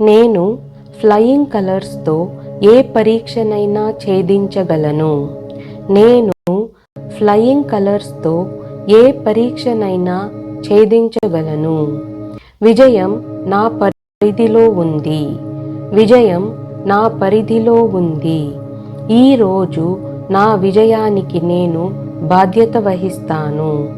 నేను ఫ్లయింగ్ కలర్స్తో ఏ పరీక్షనైనా ఛేదించగలను. నేను ఫ్లయింగ్ కలర్స్తో ఏ పరీక్షనైనా ఛేదించగలను. విజయం నా పరిధిలో ఉంది. విజయం నా పరిధిలో ఉంది. ఈరోజు నా విజయానికి నేను బాధ్యత వహిస్తాను.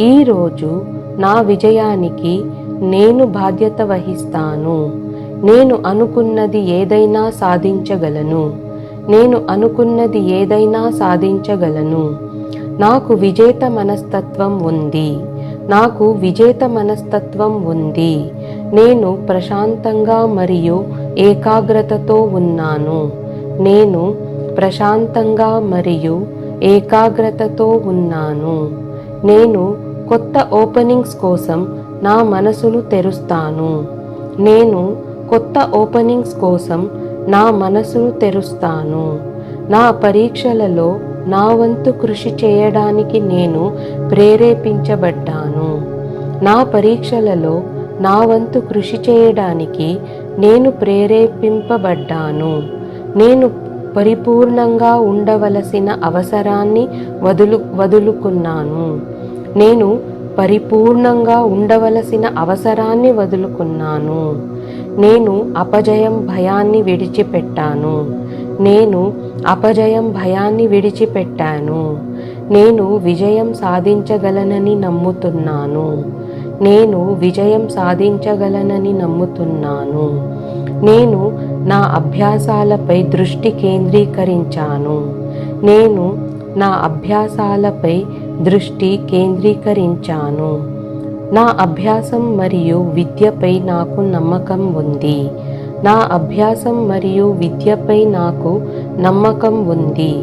ఈరోజు నా విజయానికి నేను బాధ్యత వహిస్తాను. నేను అనుకున్నది ఏదైనా సాధించగలను. నేను అనుకున్నది ఏదైనా సాధించగలను. నాకు విజేత మనస్తత్వం ఉంది. నాకు విజేత మనస్తత్వం ఉంది. నేను ప్రశాంతంగా మరియు ఏకాగ్రతతో ఉన్నాను. నేను ప్రశాంతంగా మరియు ఏకాగ్రతతో ఉన్నాను. నేను కొత్త ఓపెనింగ్స్ కోసం నా మనసును తెరుస్తాను. నేను కొత్త ఓపెనింగ్స్ కోసం నా మనసును తెరుస్తాను. నా పరీక్షలలో నా వంతు కృషి చేయడానికి నేను ప్రేరేపించబడ్డాను. నా పరీక్షలలో నా వంతు కృషి చేయడానికి నేను ప్రేరేపింపబడ్డాను. నేను పరిపూర్ణంగా ఉండవలసిన అవసరాన్ని వదులు వదులుకున్నాను. నేను పరిపూర్ణంగా ఉండవలసిన అవసరాన్ని వదులుకున్నాను. నేను అపజయం భయాన్ని విడిచిపెట్టాను. నేను అపజయం భయాన్ని విడిచిపెట్టాను. నేను విజయం సాధించగలనని నమ్ముతున్నాను. నేను విజయం సాధించగలనని నమ్ముతున్నాను. నేను నా అభ్యాసాలపై దృష్టి కేంద్రీకరించాను. నేను నా అభ్యాసాలపై దృష్టి కేంద్రీకరించాను. నా అభ్యాసం మరియు విద్యపై నాకు నమ్మకం ఉంది. నా అభ్యాసం మరియు విద్యపై నాకు నమ్మకం ఉంది.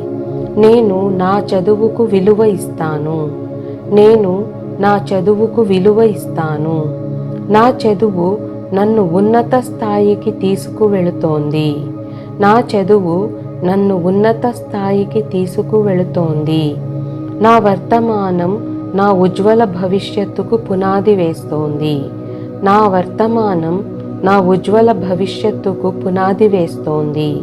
నేను నా చదువుకు విలువ ఇస్తాను. నేను నా చదువుకు విలువ ఇస్తాను. నా చదువు నన్ను ఉన్నత స్థాయికి తీసుకువెళుతోంది. నా చదువు నన్ను ఉన్నత స్థాయికి తీసుకువెళుతోంది. నా వర్తమానం నా ఉజ్వల భవిష్యత్తుకు పునాది వేస్తోంది. నా వర్తమానం నా ఉజ్వల భవిష్యత్తుకు పునాది వేస్తోంది.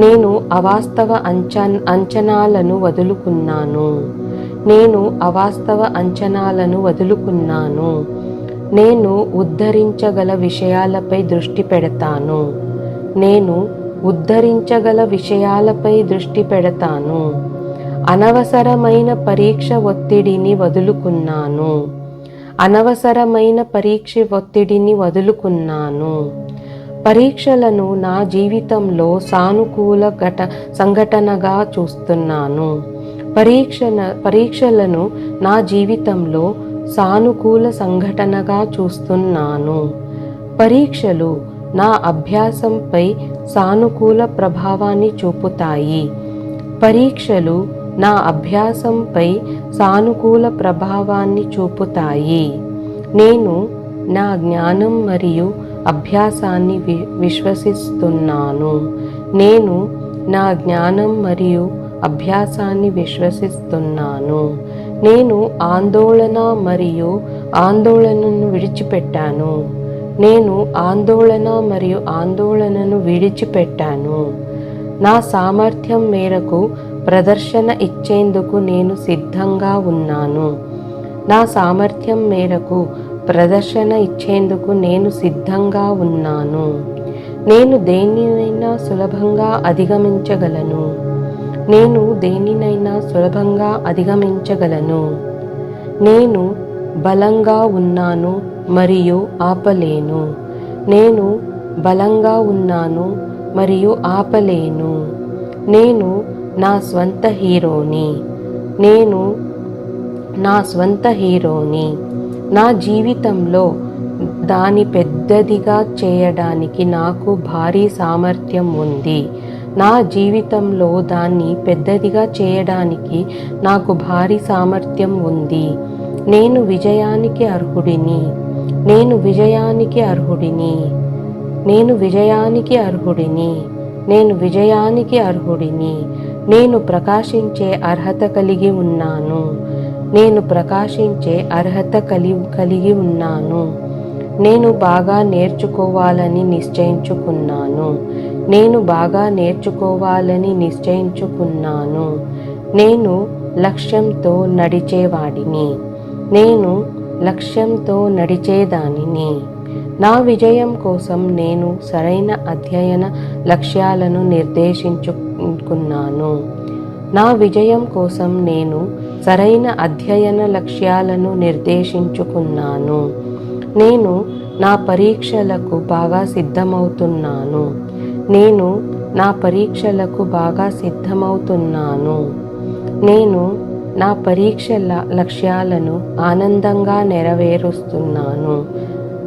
నేను అవాస్తవ అంచ అంచనాలను వదులుకున్నాను. నేను అవాస్తవ అంచనాలను వదులుకున్నాను. నేను ఉద్ధరించగల విషయాలపై దృష్టి పెడతాను. నేను ఉద్ధరించగల విషయాలపై దృష్టి పెడతాను. అనవసరమైన పరీక్ష ఒత్తిడిని వదులుకున్నాను. అనవసరమైన పరీక్ష ఒత్తిడిని వదులుకున్నాను. పరీక్షలను నా జీవితంలో సానుకూల ఘట సంఘటనగా చూస్తున్నాను. పరీక్షన పరీక్షలను నా జీవితంలో సానుకూల సంఘటనగా చూస్తున్నాను. పరీక్షలు నా అభ్యాసంపై సానుకూల ప్రభావాన్ని చూపుతాయి. పరీక్షలు నా అభ్యాసంపై సానుకూల ప్రభావాన్ని చూపుతాయి. నేను నా జ్ఞానం మరియు అభ్యాసాన్ని వి విశ్వసిస్తున్నాను. నేను నా జ్ఞానం మరియు అభ్యాసాన్ని విశ్వసిస్తున్నాను. నేను ఆందోళన మరియు ఆందోళనను విడిచిపెట్టాను. నేను ఆందోళన మరియు ఆందోళనను విడిచిపెట్టాను. నా సామర్థ్యం మేరకు ప్రదర్శన ఇచ్చేందుకు నేను సిద్ధంగా ఉన్నాను. నా సామర్థ్యం మేరకు ప్రదర్శన ఇచ్చేందుకు నేను సిద్ధంగా ఉన్నాను. నేను దేనినైనా సులభంగా అధిగమించగలను. నేను దేనినైనా సులభంగా అధిగమించగలను. నేను బలంగా ఉన్నాను మరియు ఆపలేను. నేను బలంగా ఉన్నాను మరియు ఆపలేను. నేను నా స్వంత హీరోని. నేను నా స్వంత హీరోని. నా జీవితంలో దాని పెద్దదిగా చేయడానికి నాకు భారీ సామర్థ్యం ఉంది. నా జీవితంలో దాన్ని పెద్దదిగా చేయడానికి నాకు భారీ సామర్థ్యం ఉంది. నేను విజయానికి అర్హుడిని. నేను విజయానికి అర్హుడిని. నేను విజయానికి అర్హుడిని. నేను విజయానికి అర్హుడిని. నేను ప్రకాశించే అర్హత కలిగి ఉన్నాను. నేను ప్రకాశించే అర్హత కలి కలిగి ఉన్నాను. నేను బాగా నేర్చుకోవాలని నిశ్చయించుకున్నాను. నేను బాగా నేర్చుకోవాలని నిశ్చయించుకున్నాను. నేను లక్ష్యంతో నడిచేవాడిని. నేను లక్ష్యంతో నడిచేదానిని. నా విజయం కోసం నేను సరైన అధ్యయన లక్ష్యాలను నిర్దేశించు నిర్దేశించుకున్నాను నా విజయం కోసం నేను సరైన అధ్యయన లక్ష్యాలను నిర్దేశించుకున్నాను. నేను నా పరీక్షలకు బాగా సిద్ధమవుతున్నాను. నేను నా పరీక్షలకు బాగా సిద్ధమవుతున్నాను. నేను నా పరీక్షల లక్ష్యాలను ఆనందంగా నెరవేరుస్తున్నాను.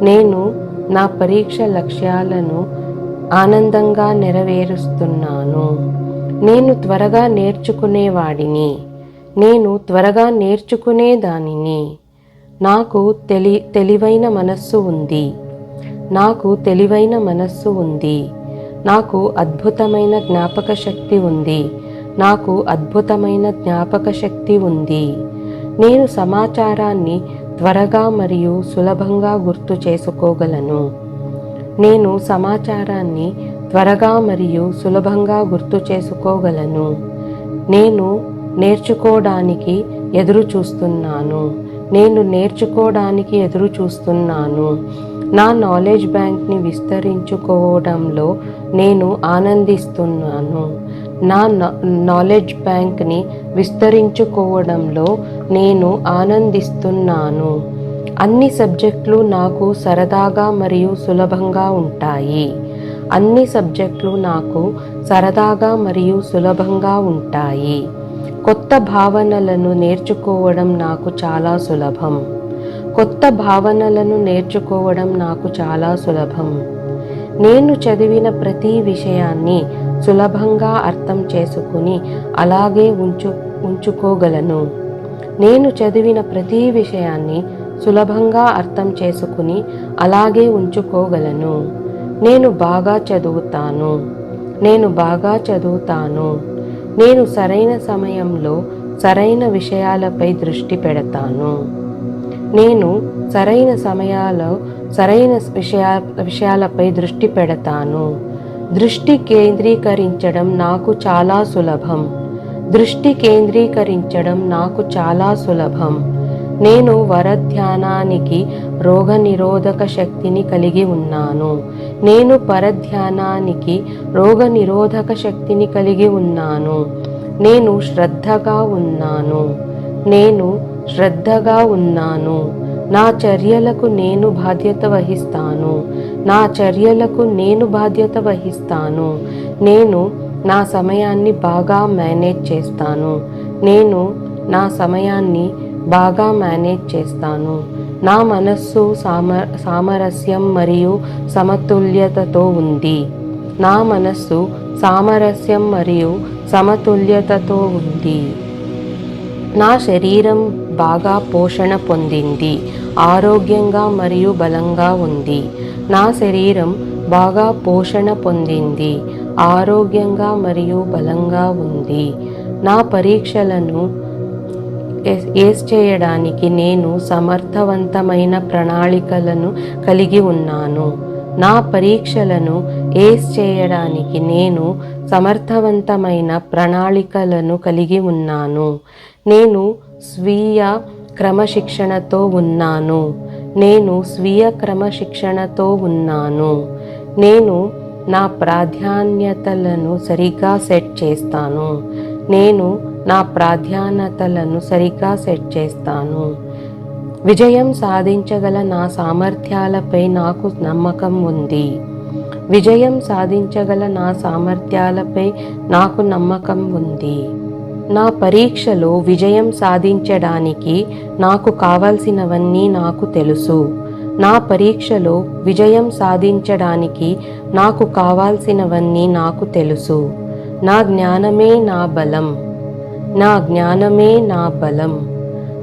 నేను నా పరీక్ష లక్ష్యాలను ఆనందంగా నెరవేరుస్తున్నాను. నేను త్వరగా నేర్చుకునేవాడిని. నేను త్వరగా నేర్చుకునేదానిని. నాకు తెలి తెలివైన మనస్సు ఉంది. నాకు తెలివైన మనస్సు ఉంది. నాకు అద్భుతమైన జ్ఞాపక శక్తి ఉంది. నాకు అద్భుతమైన జ్ఞాపక శక్తి ఉంది. నేను సమాచారాన్ని త్వరగా మరియు సులభంగా గుర్తు చేసుకోగలను. నేను సమాచారాన్ని త్వరగా మరియు సులభంగా గుర్తు చేసుకోగలను. నేను నేర్చుకోవడానికి ఎదురు చూస్తున్నాను. నేను నేర్చుకోవడానికి ఎదురు చూస్తున్నాను. నా నాలెడ్జ్ బ్యాంక్ని విస్తరించుకోవడంలో నేను ఆనందిస్తున్నాను. నా నాలెడ్జ్ బ్యాంక్ని విస్తరించుకోవడంలో నేను ఆనందిస్తున్నాను. అన్ని సబ్జెక్టులు నాకు సరదాగా మరియు సులభంగా ఉంటాయి. అన్ని సబ్జెక్టులు నాకు సరదాగా మరియు సులభంగా ఉంటాయి. కొత్త భావనలను నేర్చుకోవడం నాకు చాలా సులభం. కొత్త భావనలను నేర్చుకోవడం నాకు చాలా సులభం. నేను చదివిన ప్రతి విషయాన్ని సులభంగా అర్థం చేసుకుని అలాగే ఉంచు ఉంచుకోగలను. నేను చదివిన ప్రతి విషయాన్ని సులభంగా అర్థం చేసుకుని అలాగే ఉంచుకోగలను. నేను బాగా చదువుతాను. నేను బాగా చదువుతాను. నేను సరైన సమయంలో సరైన విషయాలపై దృష్టి పెడతాను. నేను సరైన సమయాల్లో సరైన విషయా విషయాలపై దృష్టి పెడతాను. దృష్టి కేంద్రీకరించడం నాకు చాలా సులభం. దృష్టి కేంద్రీకరించడం నాకు చాలా సులభం. నేను వరధ్యానానికి రోగనిరోధక శక్తిని కలిగి ఉన్నాను. నేను పరధ్యానానికి రోగనిరోధక శక్తిని కలిగి ఉన్నాను. నేను శ్రద్ధగా ఉన్నాను. నేను శ్రద్ధగా ఉన్నాను. నా చర్యలకు నేను బాధ్యత వహిస్తాను. నా చర్యలకు నేను బాధ్యత వహిస్తాను. నేను నా సమయాన్ని బాగా మేనేజ్ చేస్తాను. నేను నా సమయాన్ని బాగా మేనేజ్ చేస్తాను. నా మనస్సు సామ సామరస్యం మరియు సమతుల్యతతో ఉంది. నా మనస్సు సామరస్యం మరియు సమతుల్యతతో ఉంది. నా శరీరం బాగా పోషణ పొందింది. ఆరోగ్యంగా మరియు బలంగా ఉంది. నా శరీరం బాగా పోషణ పొందింది. ఆరోగ్యంగా మరియు బలంగా ఉంది. నా పరీక్షలను ఏస్ ఏస్ చేయడానికి నేను సమర్థవంతమైన ప్రణాళికలను కలిగి ఉన్నాను. నా పరీక్షలను ఏస్ చేయడానికి నేను సమర్థవంతమైన ప్రణాళికలను కలిగి ఉన్నాను. నేను స్వీయ క్రమశిక్షణతో ఉన్నాను. నేను స్వీయ క్రమశిక్షణతో ఉన్నాను. నేను నా ప్రాధాన్యతలను సరిగ్గా సెట్ చేస్తాను. నేను నా ప్రాధాన్యతలను సరిగ్గా సెట్ చేస్తాను. విజయం సాధించగల నా సామర్థ్యాలపై నాకు నమ్మకం ఉంది. విజయం సాధించగల నా సామర్థ్యాలపై నాకు నమ్మకం ఉంది. నా పరీక్షలో విజయం సాధించడానికి నాకు కావలసినవన్నీ నాకు తెలుసు. నా పరీక్షలో విజయం సాధించడానికి నాకు కావాల్సినవన్నీ నాకు తెలుసు. నా జ్ఞానమే నా బలం. నా జ్ఞానమే నా బలం.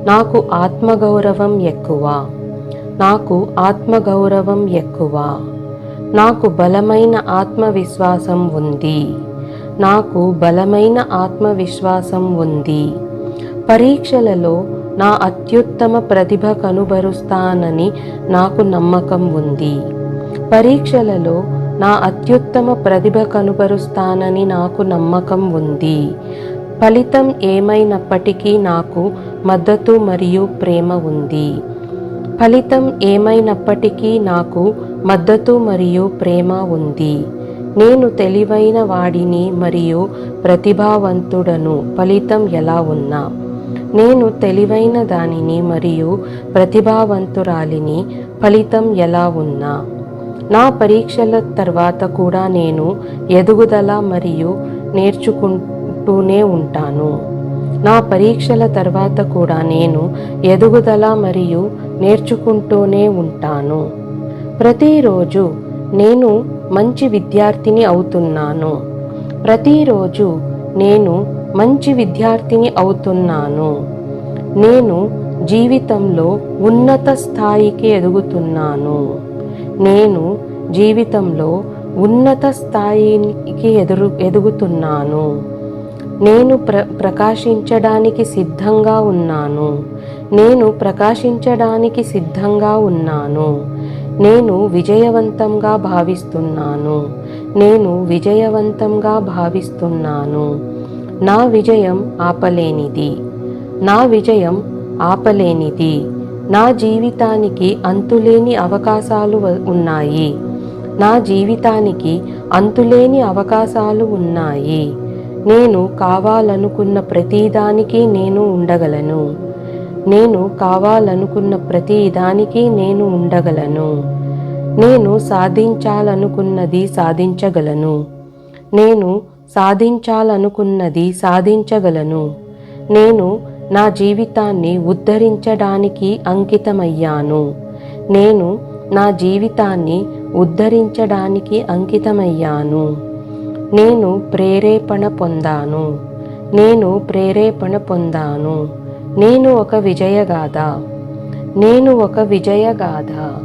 నాకు ఆత్మగౌరవం ఎక్కువ. నాకు ఆత్మగౌరవం ఎక్కువ. నాకు బలమైన ఆత్మవిశ్వాసం ఉంది. నాకు బలమైన ఆత్మవిశ్వాసం ఉంది. పరీక్షలలో నా అత్యుత్తమ ప్రతిభ కనుబరుస్తానని నాకు నమ్మకం ఉంది. పరీక్షలలో నా అత్యుత్తమ ప్రతిభ కనుబరుస్తానని నాకు నమ్మకం ఉంది. ఫలితం ఏమైనప్పటికీ నాకు మద్దతు మరియు ప్రేమ ఉంది. ఫలితం ఏమైనప్పటికీ నాకు మద్దతు మరియు ప్రేమ ఉంది. నేను తెలివైన వాడిని మరియు ప్రతిభావంతుడను ఫలితం ఎలా ఉన్నా? నేను తెలివైన దానిని మరియు ప్రతిభావంతురాలిని ఫలితం ఎలా ఉన్నా? నా పరీక్షల తర్వాత కూడా నేను ఎదుగుదల మరియు ఉంటూనే ఉంటాను. నా పరీక్షల తర్వాత కూడా నేను ఎదుగుదల మరియు నేర్చుకుంటూనే ఉంటాను. ప్రతిరోజు నేను మంచి విద్యార్థిని అవుతున్నాను. ప్రతిరోజు నేను మంచి విద్యార్థిని అవుతున్నాను. నేను జీవితంలో ఉన్నత స్థాయికి ఎదుగుతున్నాను. నేను జీవితంలో ఉన్నత స్థాయికి ఎదురు ఎదుగుతున్నాను. నేను ప్ర ప్రకాశించడానికి సిద్ధంగా ఉన్నాను. నేను ప్రకాశించడానికి సిద్ధంగా ఉన్నాను. నేను విజయవంతంగా భావిస్తున్నాను. నేను విజయవంతంగా భావిస్తున్నాను. నా విజయం ఆపలేనిది. నా విజయం ఆపలేనిది. నా జీవితానికి అంతులేని అవకాశాలు ఉన్నాయి. నా జీవితానికి అంతులేని అవకాశాలు ఉన్నాయి. నేను కావాలనుకున్న ప్రతిదానికి నేను ఉండగలను. నేను కావాలనుకున్న ప్రతిదానికి నేను ఉండగలను. నేను సాధించాలనుకున్నది సాధించగలను. నేను సాధించాలనుకున్నది సాధించగలను. నేను నా జీవితాన్ని ఉద్ధరించడానికి అంకితమయ్యాను. నేను నా జీవితాన్ని ఉద్ధరించడానికి అంకితమయ్యాను. నేను ప్రేరేపణ పొందాను. నేను ప్రేరేపణ పొందాను. నేను ఒక విజయగాథ. నేను ఒక విజయగాథ.